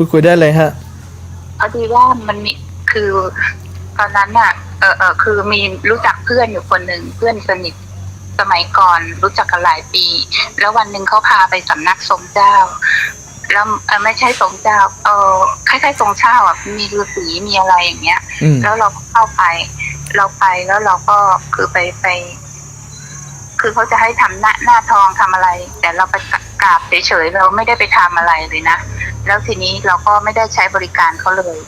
พูดคุยได้เลยฮะพอดีว่ามันมีคือตอนนั้นน่ะ เออเออคือมีรู้จักเพื่อนอยู่คนหนึ่งเพื่อนสนิทสมัยก่อนรู้จักกันหลายปี แล้ววันหนึ่งเขาพาไปสำนักทรงเจ้า แล้วเออไม่ใช่ทรงเจ้า เออคล้ายๆทรงเจ้าอะมีฤาษีมีอะไรอย่างเงี้ย อืมแล้วเราก็เข้าไป เราไปแล้วเราก็คือไปไป คือเขาจะให้ทำหน้าหน้าทองทำอะไร แต่เราไปกราบเฉยๆเราไม่ได้ไปทำอะไรเลยนะ แล้วทีนี้เราก็ไม่ได้ใช้บริการเขาเลย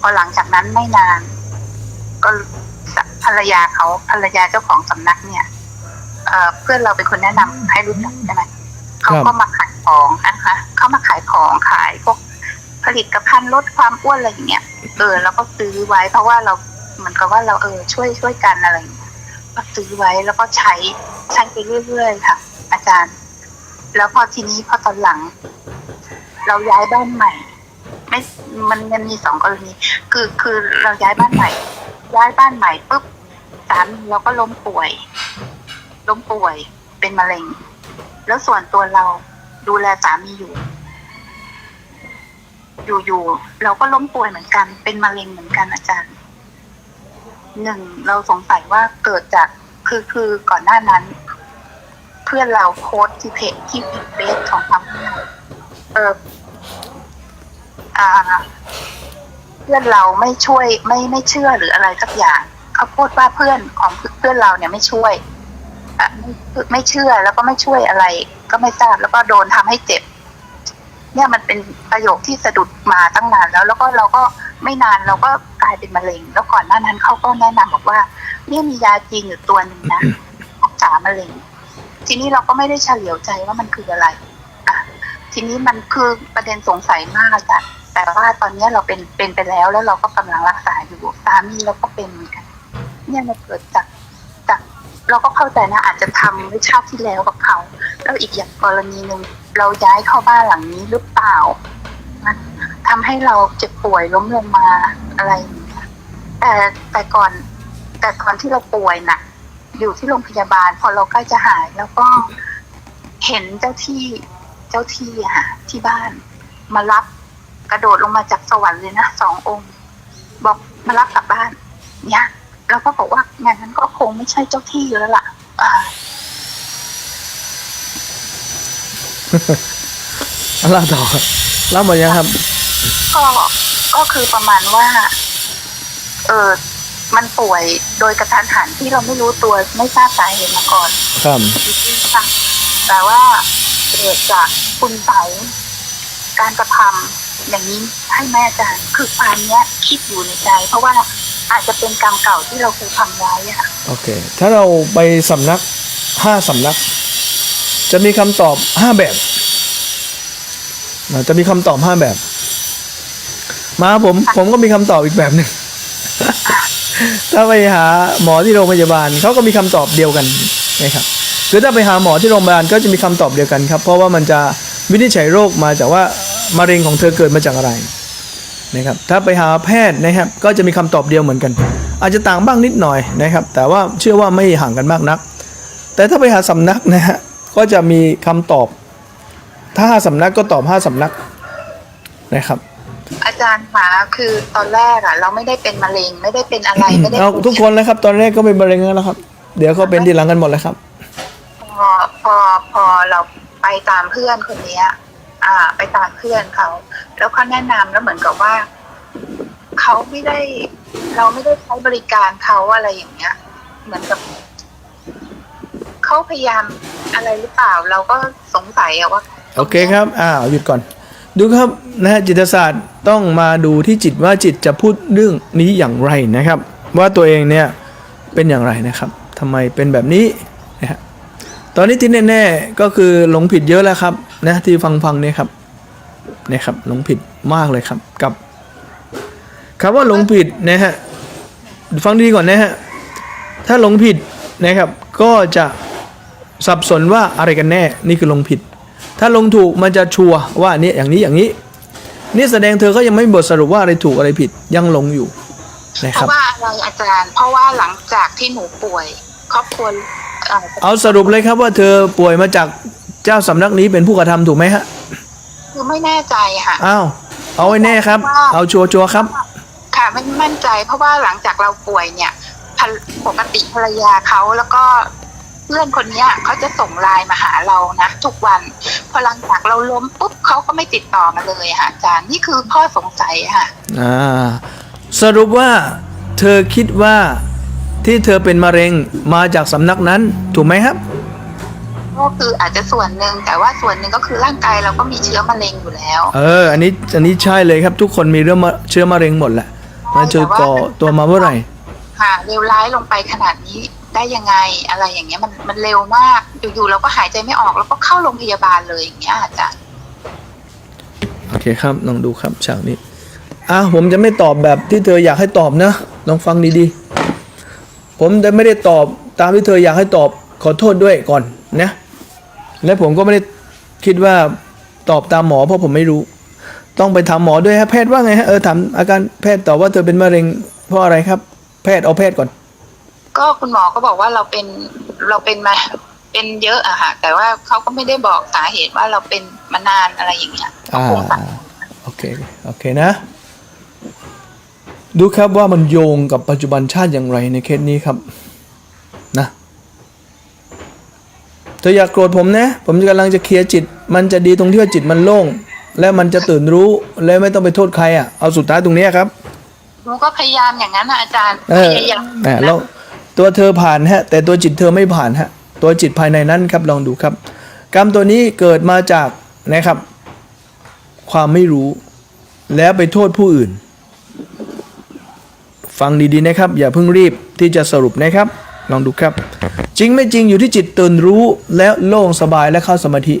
พอหลังจากนั้นไม่นาน ก็ภรรยาเขาภรรยาเจ้าของสำนักเนี่ยเอ่อเพื่อนเราเป็นคนแนะนำให้รู้จักใช่ไหมเขาก็มาขายของนะคะเขามาขายของขายพวกผลิตภัณฑ์ลดความอ้วนอะไรอย่างเงี้ยเออเราก็ซื้อไว้เพราะว่าเราเหมือนกับว่าเราเออช่วยช่วยกันอะไรอย่างเงี้ยก็ซื้อไว้แล้วก็ใช้ใช้ไปเรื่อยๆค่ะ อาจารย์ แล้วพอทีนี้พอตอนหลัง เราย้ายบ้านใหม่ไม่มันมันมีสองกรณีคือคือเราย้ายบ้านใหม่ ย้ายบ้านใหม่ปุ๊บสามีเราก็ล้มป่วย ล้มป่วยเป็นมะเร็ง แล้วส่วนตัวเราดูแลสามีอยู่ อยู่ๆเราก็ล้มป่วยเหมือนกัน เป็นมะเร็งเหมือนกันอาจารย์หนึ่งเราสงสัยว่าเกิดจากคือคือก่อนหน้านั้น เพื่อนเราโค้ดที่เพจที่เพจของทำให้เออ อ่า เพื่อนเราไม่ช่วยไม่ไม่เชื่อหรืออะไรสักอย่างเขาพูดว่าเพื่อนของเพื่อนเราเนี่ยไม่ช่วยอะไม่ไม่เชื่อแล้วก็ไม่ช่วยอะไร ก็ไม่ทราบแล้วก็โดนทำให้เจ็บ เนี่ยมันเป็นประโยคที่สะดุดมาตั้งนานแล้ว แล้วก็เราก็ไม่นานเราก็กลายเป็นมะเร็ง แล้วก่อนหน้านั้นเขาก็แนะนำบอกว่า เนี่ยมียาจีนอยู่ตัวหนึ่งนะรักษามะเร็ง ทีนี้เราก็ไม่ได้เฉลียวใจว่ามันคืออะไร ทีนี้มันคือประเด็นสงสัยมากจ้ะแต่ว่าตอนนี้เราเป็นเป็นไปแล้วแล้วเราก็กำลังรักษาอยู่สามีเราก็เป็นเหมือนกันเนี่ยมันเกิดจากจากเราก็เข้าใจนะอาจจะทำไว้ชาติที่แล้วกับเขาแล้วอีกอย่างกรณีหนึ่งเราย้ายเข้าบ้านหลังนี้หรือเปล่ามันทำให้เราเจ็บป่วยล้มลงมาอะไรอย่างเงี้ยแต่แต่ก่อน แต่ก่อนที่เราป่วยหนักอยู่ที่โรงพยาบาล พอเราใกล้จะหาย แล้วก็เห็นเจ้าที่ เจ้าที่อะค่ะที่บ้านมารับกระโดดลงมาจากสวรรค์เลยนะสององค์ บอกมารับกลับบ้าน เนี่ยเราก็บอกว่างานนั้นก็คงไม่ใช่เจ้าที่แล้วล่ะอ่าเล่าต่อเล่าหมดยังครับก็ก็คือประมาณว่า เออมันป่วยโดยกระทันหันที่เราไม่รู้ตัวไม่ทราบสาเหตุมาก่อน ครับค่ะแต่ว่า เกิดจากคุณใสยการกระทำอย่างนี้ให้แม่อาจารย์คือความเนี้ยคิดอยู่ในใจ เพราะว่าอาจจะเป็นกรรมเก่าที่เราเคยทำไว้อะค่ะโอเค ถ้าเราไปสำนักห้าสำนัก จะมีคำตอบห้าแบบนะจะมีคำตอบห้าแบบ มาผมผมก็มีคำตอบอีกแบบหนึ่งถ้าไปหาหมอที่โรงพยาบาลเขาก็มีคำตอบเดียวกันนะครับ คือถ้าไปหาหมอที่โรงพยาบาลก็จะมีคำตอบเดียวกันครับ เพราะว่ามันจะวินิจฉัยโรคมาจากว่ามะเร็งของเธอเกิดมาจากอะไรนะครับถ้าไปหาแพทย์นะครับก็จะมีคำตอบเดียวเหมือนกัน อาจจะต่างบ้างนิดหน่อยนะครับ แต่ว่าเชื่อว่าไม่ห่างกันมากนัก แต่ถ้าไปหาสำนักนะฮะก็จะมีคำตอบ ถ้าห้าสำนักก็ตอบห้าสำนักนะครับอาจารย์คะคือตอนแรกอะเราไม่ได้เป็นมะเร็งไม่ได้เป็นอะไรไม่ได้เอาทุกคนเลยครับ ตอนแรกก็เป็นมะเร็งแล้วครับ เดี๋ยวก็เป็นทีหลังกันหมดเลยครับพ อพอพอเราไปตามเพื่อนคนเนี้ย อ่า ไปตามเพื่อนเขา แล้วเขาแนะนำแล้วเหมือนกับว่าเขาไม่ได้ เราไม่ได้ใช้บริการเขาอะไรอย่างเงี้ย เหมือนกับเขาพยายามอะไรหรือเปล่า เราก็สงสัยอะว่า โอเคครับ อ้าวหยุดก่อน ดูครับนะฮะจิตศาสตร์ต้องมาดูที่จิตว่าจิตจะพูดเรื่องนี้อย่างไรนะครับ ว่าตัวเองเนี่ยเป็นอย่างไรนะครับทำไมเป็นแบบนี้ ตอนนี้ที่แน่ๆก็คือหลงผิดเยอะแล้วครับนะที่ฟังฟังๆเนี่ยครับเนี่ยครับหลงผิดมากเลยครับ กับคำว่าหลงผิดนะฮะฟังดีก่อนนะฮะถ้าหลงผิดนะครับ ก็จะสับสนว่าอะไรกันแน่นี่คือหลงผิด ถ้าลงถูกมันจะชัวร์ว่านี่อย่างนี้อย่างนี้ นี่แสดงเธอก็ยังไม่บทสรุปว่าอะไรถูกอะไรผิดยังหลงอยู่นะเพครับราะว่าอะไรอาจารย์ เพราะว่าหลังจากที่หนูป่วย ครอบครัว เอ่อเอาสรุปเลยครับว่าเธอป่วยมาจากเจ้าสำนักนี้เป็นผู้กระทำถูกไหมฮะคือไม่แน่ใจค่ะอ้าวเอาไว้แน่ครับ เอาชัวร์ๆครับ ค่ะไม่มั่นใจเพราะว่าหลังจากเราป่วยเนี่ยภรรปกติภรรยาเขาแล้วก็เพื่อนคนเนี้ยเขาจะส่งไลน์มาหาเรานะทุกวัน พอหลังจากเราล้มปุ๊บเขาก็ไม่ติดต่อมาเลยค่ะอาจารย์นี่คือข้อสงสัยค่ะอ่าสรุปว่า เธอคิดว่า ที่เธอเป็นมะเร็งมาจากสำนักนั้นถูกไหมครับ ก็คืออาจจะส่วนหนึ่งแต่ว่าส่วนหนึ่งก็คือร่างกายเราก็มีเชื้อมะเร็งอยู่แล้วเออ อันนี้อันนี้ใช่เลยครับ ทุกคนมีเรื่องมะเชื้อมะเร็งหมดแหละมันจะก่อตัวมาเมื่อไหร่ค่ะเลวร้ายลงไปขนาดนี้ได้ยังไงอะไรอย่างเงี้ยมันมันเร็วมากอยู่ๆเราก็หายใจไม่ออกแล้วก็เข้าโรงพยาบาลเลยอย่างเงี้ยอาจารย์โอเคครับลองดูครับฉากนี้อะผมจะไม่ตอบแบบที่เธออยากให้ตอบนะลองฟังดีๆ ผมจะไม่ได้ตอบตามที่เธออยากให้ตอบขอโทษด้วยก่อนนะและผมก็ไม่ได้คิดว่าตอบตามหมอเพราะผมไม่รู้ ต้องไปถามหมอด้วยฮะแพทย์ว่าไงฮะเออถามอาการแพทย์ตอบว่าเธอเป็นมะเร็งเพราะอะไรครับ แพทย์เอาแพทย์ก่อน ก็คุณหมอก็บอกว่าเราเป็นเราเป็นมาเป็นเยอะอะค่ะแต่ว่าเขาก็ไม่ได้บอกสาเหตุว่าเราเป็นมานานอะไรอย่างเงี้ยอ่าคงสั่งโอเคโอเคนะ ดูครับว่ามันโยงกับปัจจุบันชาติอย่างไรในเคสนี้ครับนะเธออย่ากโกรธผมนะ ผมกำลังจะเคลียร์จิต มันจะดีตรงที่ว่าจิตมันโล่ง และมันจะตื่นรู้และไม่ต้องไปโทษใครอะเอาสุดท้ายตรงเนี้ยครับหนูก็พยายามอย่างนั้นนะอาจารย์เออพยายามแหมแล้วตัวเธอผ่านฮะ แต่ตัวจิตเธอไม่ผ่านฮะ ตัวจิตภายในนั้นครับลองดูครับ กรรมตัวนี้เกิดมาจากนะครับ ความไม่รู้ แล้วไปโทษผู้อื่น ฟังดีๆนะครับ อย่าเพิ่งรีบที่จะสรุปนะครับ ลองดูครับ จริงไม่จริงอยู่ที่จิตตื่นรู้แล้วโล่งสบายและเข้าสมาธิ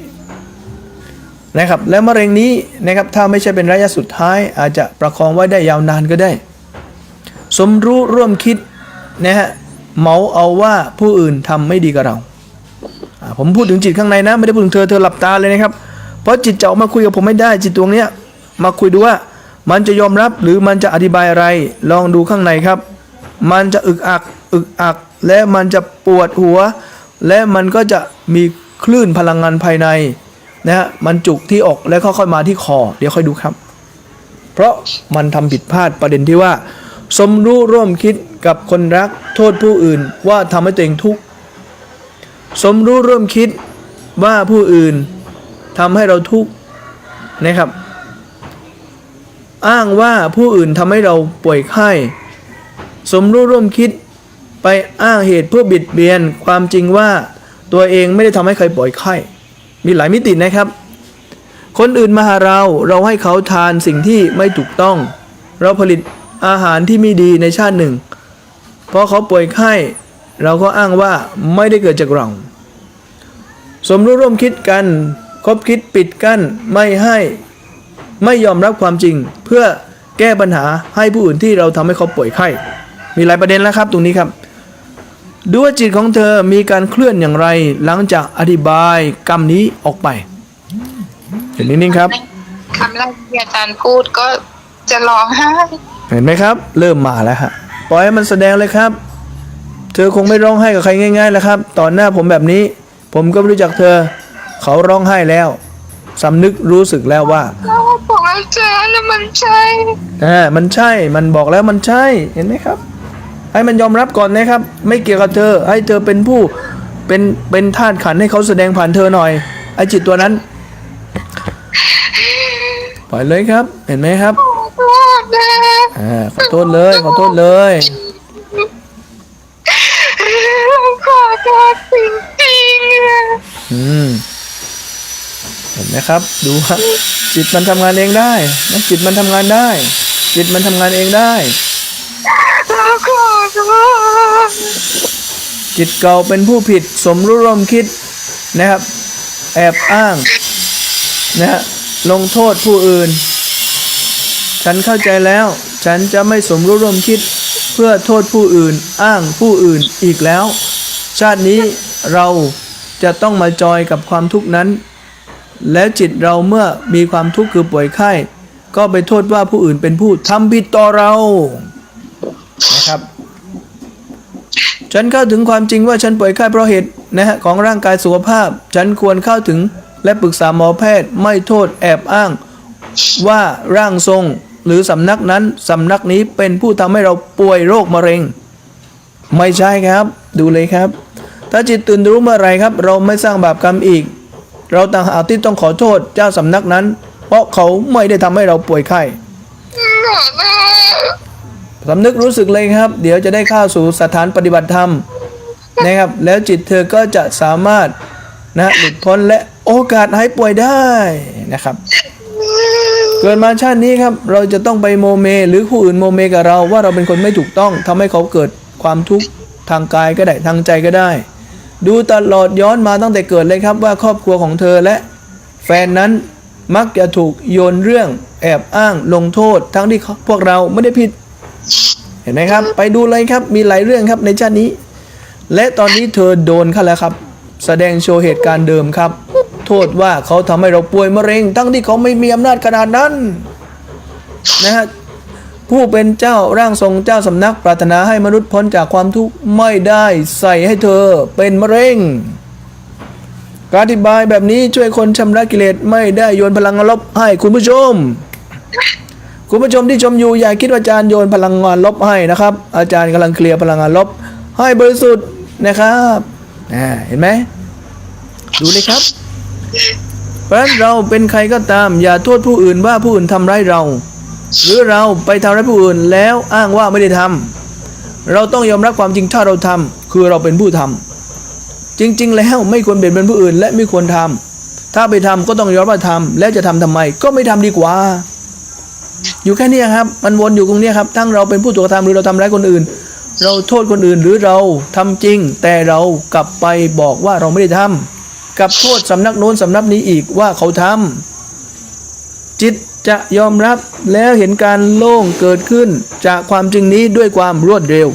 นะครับ แล้วมะเร็งนี้นะครับถ้าไม่ใช่เป็นระยะสุดท้าย อาจจะประคองไว้ได้ยาวนานก็ได้ สมรู้ร่วมคิดนะฮะเหมาเอาว่าผู้อื่นทำไม่ดีกับเราอ่าผมพูดถึงจิตข้างในนะ ไม่ได้พูดถึงเธอเธอหลับตาเลยนะครับ เพราะจิตจะออกมาคุยกับผมไม่ได้จิตดวงเนี้ยมาคุยดูว่า มันจะยอมรับหรือมันจะอธิบายอะไร ลองดูข้างในครับ มันจะอึกอักอึกอัก และมันจะปวดหัว และมันก็จะมีคลื่นพลังงานภายในนะฮะมันจุกที่อกแล้วค่อยๆมาที่คอ เดี๋ยวค่อยดูครับ เพราะมันทำผิดพลาดประเด็นที่ว่า สมรู้ร่วมคิดกับคนรักโทษผู้อื่นว่าทำให้ตัวเองทุกข์สมรู้ร่วมคิดว่าผู้อื่นทำให้เราทุกข์นะครับ อ้างว่าผู้อื่นทำให้เราป่วยไข้ สมรู้ร่วมคิดไปอ้างเหตุเพื่อบิดเบียนความจริงว่าตัวเองไม่ได้ทำให้ใครป่วยไข้ มีหลายมิตินะครับ คนอื่นมาหาเราเราให้เขาทานสิ่งที่ไม่ถูกต้อง เราผลิตอาหารที่ไม่ดีในชาติหนึ่งพอเขาป่วยไข้ เราก็อ้างว่าไม่ได้เกิดจากเรา สมรู้ร่วมคิดกันคบคิดปิดกั้นไม่ให้ ไม่ยอมรับความจริง เพื่อแก้ปัญหาให้ผู้อื่นที่เราทำให้เขาป่วยไข้ มีหลายประเด็นแล้วครับตรงนี้ครับดูว่าจิตของเธอมีการเคลื่อนอย่างไรหลังจากอธิบายกรรมนี้ออกไปเห็นนิ่งๆครับคำแรกที่อาจารย์พูดก็จะร้องไห้เห็นไหมครับ เริ่มมาแล้วฮะปล่อยให้มันแสดงเลยครับ เธอคงไม่ร้องไห้กับใครง่ายๆแล้วครับต่อหน้าผมแบบนี้ ผมก็ไม่รู้จักเธอ เขาร้องไห้แล้วสำนึกรู้สึกแล้วว่า แล้วบอกอาจารย์น่ะมันใช่อ่ามันใช่มันบอกแล้วมันใช่เห็นไหมครับ ให้มันยอมรับก่อนนะครับ ไม่เกี่ยวกับเธอ ให้เธอเป็นผู้เป็นเป็นธาตุขันธ์ให้เขาแสดงผ่านเธอหน่อย ไอ้จิตตัวนั้น ปล่อยเลยครับ เห็นไหมครับขอโทษนะอ่าขอโทษเลย ขอโทษเลยขอโทษจริงๆอะ อืมเห็นไหมครับ ดูครับ จิตมันทำงานเองได้นะจิตมันทำงานได้ จิตมันทำงานเองได้ขอโทษจิตเก่าเป็นผู้ผิดสมรู้ร่วมคิดนะครับ แอบอ้างนะฮะลงโทษผู้อื่น ฉันเข้าใจแล้ว ฉันจะไม่สมรู้ร่วมคิดเพื่อโทษผู้อื่นอ้างผู้อื่นอีกแล้ว ชาตินี้เราจะต้องมาจอยกับความทุกข์นั้น แล้วจิตเราเมื่อมีความทุกข์คือป่วยไข้ ก็ไปโทษว่าผู้อื่นเป็นผู้ทำผิดต่อเรานะครับ ฉันเข้าถึงความจริงว่าฉันป่วยไข้เพราะเหตุนะฮะของร่างกายสุขภาพ ฉันควรเข้าถึงและปรึกษาหมอแพทย์ไม่โทษแอบอ้าง ว่าร่างทรงหรือสำนักนั้นสำนักนี้เป็นผู้ทำให้เราป่วยโรคมะเร็ง ไม่ใช่ครับ ดูเลยครับ ถ้าจิตตื่นรู้เมื่อไรครับ เราไม่สร้างบาปกรรมอีก เราต่างหากที่ต้องขอโทษเจ้าสำนักนั้น เพราะเขาไม่ได้ทำให้เราป่วยไข้สำนึกรู้สึกเลยครับ เดี๋ยวจะได้เข้าสู่สถานปฏิบัติธรรมนะครับ แล้วจิตเธอก็จะสามารถนะหลุดพ้นและโอกาสหายป่วยได้นะครับ เกิดมาชาตินี้ครับ เราจะต้องไปโมเม หรือผู้อื่นโมเมกับเราว่าเราเป็นคนไม่ถูกต้องทำให้เขาเกิดความทุกข์ทางกายก็ได้ทางใจก็ได้ ดูตลอดย้อนมาตั้งแต่เกิดเลยครับว่าครอบครัวของเธอและ แฟนนั้นมักจะถูกโยนเรื่องแอบอ้างลงโทษ ทั้งที่พวกเราไม่ได้ผิด เห็นไหมครับ ไปดูเลยครับมีหลายเรื่องครับในชาตินี้ และตอนนี้เธอโดนเขาแล้วครับ แสดงโชว์เหตุการณ์เดิมครับ โทษว่าเขาทำให้เราป่วยมะเร็ง ทั้งที่เขาไม่มีอำนาจขนาดนั้นนะฮะ ผู้เป็นเจ้าร่างทรงเจ้าสำนักปรารถนาให้มนุษย์พ้นจากความทุกข์ไม่ได้ใส่ให้เธอเป็นมะเร็ง การอธิบายแบบนี้ช่วยคนชำระกิเลสไม่ได้โยนพลังงานลบให้คุณผู้ชม คุณผู้ชมที่ชมอยู่อย่าคิดว่าอาจารย์โยนพลังงานลบให้นะครับ อาจารย์กำลังเคลียร์พลังงานลบ ให้บริสุทธิ์นะครับอ่าเห็นไหมดูเลยครับเพราะฉะนั้นเราเป็นใครก็ตาม อย่าโทษผู้อื่นว่าผู้อื่นทำร้ายเรา หรือเราไปทำร้ายผู้อื่นแล้วอ้างว่าไม่ได้ทำเราต้องยอมรับความจริงถ้าเราทำคือเราเป็นผู้ทำจริง ๆ แล้วไม่ควรเบียดเบียนผู้อื่น และไม่ควรทำถ้าไปทำก็ต้องยอมรับว่าทำแล้วจะทำทำไม ก็ไม่ทำดีกว่า อยู่แค่นี้ครับ มันวนอยู่ตรงนี้ครับทั้งเราเป็นผู้ถูกกระทำหรือเราทำร้ายคนอื่น เราโทษคนอื่นหรือเราทำจริง แต่เรากลับไปบอกว่าเราไม่ได้ทำกลับโทษสำนักโน้นสำนักนี้อีกว่าเขาทำจิต จะยอมรับแล้วเห็นการโล่งเกิดขึ้นจากความจริงนี้ด้วยความรวดเร็ว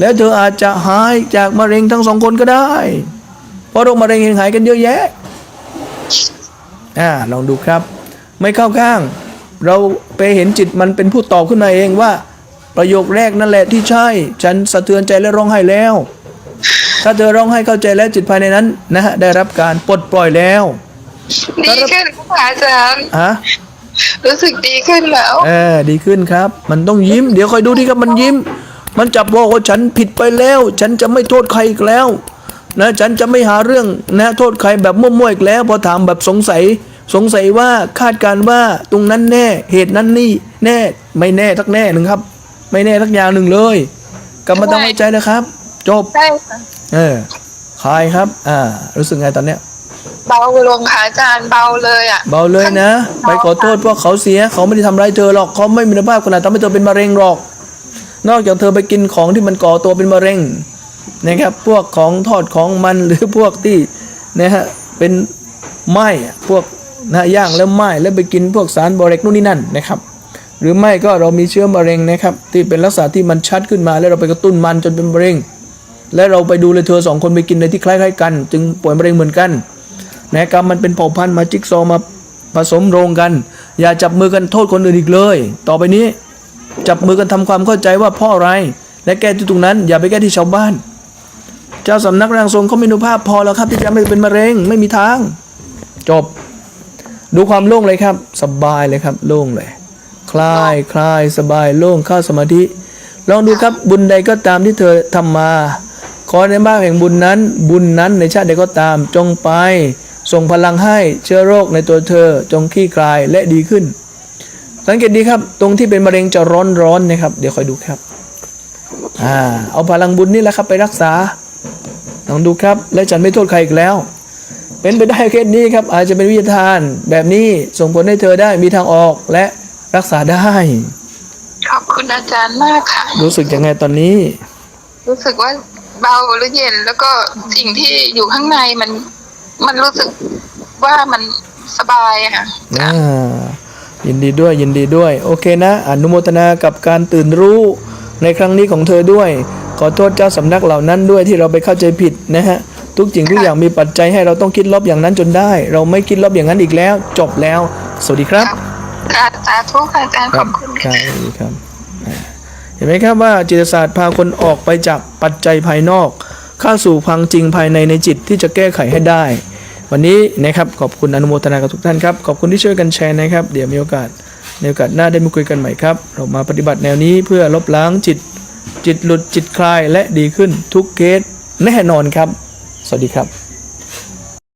แล้วเธออาจจะหายจากมะเร็งทั้งสองคนก็ได้ เพราะโรคมะเร็งเห็นหายกันเยอะแยะอ่าลองดูครับ ไม่เข้าข้าง เราไปเห็นจิตมันเป็นผู้ตอบขึ้นมาเองว่า ประโยคแรกนั่นแหละที่ใช่ ฉันสะเทือนใจและร้องไห้แล้ว ถ้าเธอร้องไห้เข้าใจแล้วจิตภายในนั้นนะฮะได้รับการปลดปล่อยแล้วดีขึ้นค่ะอาจารย์ฮะ รู้สึกดีขึ้นแล้ว เออดีขึ้นครับ มันต้องยิ้ม เดี๋ยวคอยดูที่ครับมันยิ้ม มันจับบอกว่าฉันผิดไปแล้ว ฉันจะไม่โทษใครอีกแล้ว นะฉันจะไม่หาเรื่องนะโทษใครแบบมั่วๆอีกแล้ว พอถามแบบสงสัย สงสัยว่าคาดการณ์ว่าตรงนั้นแน่เหตุนั้นนี่แน่ไม่แน่ทักแน่หนึ่งครับ ไม่แน่ทักอย่างหนึ่งเลยกลับมาต้องไว้ใจนะครับ จบใช่ค่ะ เออคลายครับ อ่า รู้สึกไงตอนเนี้ย เบาลงค่ะอาจารย์เบาเลยอะ เบาเลยนะ ไปขอโทษพวกเขาเสียเขาไม่ได้ทำร้ายเธอหรอกเขาไม่มีคุณภาพขนาดทำให้เธอเป็นมะเร็งหรอก นอกจากเธอไปกินของที่มันก่อตัวเป็นมะเร็งนะครับ พวกของทอดของมันหรือพวกที่นะฮะเป็นไหม้อะพวกนะย่างแล้วไหม้แล้วไปกินพวกสารบอเรกนู่นนี่นั่นนะครับ หรือไม่ก็เรามีเชื้อมะเร็งนะครับ ที่เป็นลักษณะที่มันชัดขึ้นมาแล้วเราไปกระตุ้นมันจนเป็นมะเร็ง และเราไปดูเลยเธอสองคนไปกินในที่คล้ายๆกัน จึงป่วยมะเร็งเหมือนกัน นะกรรมมันเป็นเผ่าพันธุ์มาจิ๊กซอมาผสมโรงกัน อย่าจับมือกันโทษคนอื่นอีกเลย ต่อไปนี้ จับมือกันทำความเข้าใจว่าพ่ออะไร และแก้ที่ตรงนั้น อย่าไปแก้ที่ชาวบ้าน เจ้าสำนักร่างทรงเขามีอนุภาพพอแล้วครับที่จะไม่เป็นมะเร็งไม่มีทาง จบ ดูความโล่งเลยครับ สบายเลยครับ โล่งเลย คลายคลายสบายโล่งเข้าสมาธิ ลองดูครับบุญใดก็ตามที่เธอทำมา ขอในมากแห่งบุญนั้น บุญนั้นในชาติใดก็ตามจงไป ส่งพลังให้เชื้อโรคในตัวเธอจงคลี่คลายและดีขึ้น สังเกตดีครับ ตรงที่เป็นมะเร็งจะร้อนร้อนๆนะครับ เดี๋ยวคอยดูครับอ่าเอาพลังบุญนี่แหละครับไปรักษาลองดูครับ และฉันไม่โทษใครอีกแล้ว เป็นไปได้เคสนี้ครับ อาจจะเป็นวิทยาทานแบบนี้ส่งผลให้เธอได้มีทางออกและรักษาได้ขอบคุณอาจารย์มากค่ะ รู้สึกยังไงตอนนี้ รู้สึกว่าเบาและเย็น แล้วก็สิ่งที่อยู่ข้างในมัน มันรู้สึกว่ามันสบายอะค่ะอ่ายินดีด้วยยินดีด้วย โอเคนะ อนุโมทนากับการตื่นรู้ในครั้งนี้ของเธอด้วย ขอโทษเจ้าสำนักเหล่านั้นด้วยที่เราไปเข้าใจผิดนะฮะ ทุกสิ่งทุกอย่างมีปัจจัยให้เราต้องคิดลบอย่างนั้นจนได้ เราไม่คิดลบอย่างนั้นอีกแล้ว จบแล้ว สวัสดีครับค่ะสาธุค่ะอาจารย์ขอบคุณครัค่ะบสวัสดีครับอ่าเห็นไหมครับว่าจิตศาสตร์พาคนออกไปจากปัจจัยภายนอก เข้าสู่พังจริงภายในในจิตที่จะแก้ไขให้ได้ วันนี้นะครับขอบคุณอนุโมทนากับทุกท่านครับขอบคุณที่ช่วยกันแชร์นะครับ เดี๋ยวมีโอกาสในโอกาสหน้าได้มาคุยกันใหม่ครับ เรามาปฏิบัติแนวนี้เพื่อลบล้างจิต จิตหลุดจิตคลายและดีขึ้นทุกเคสแน่นอนครับ สวัสดีครับ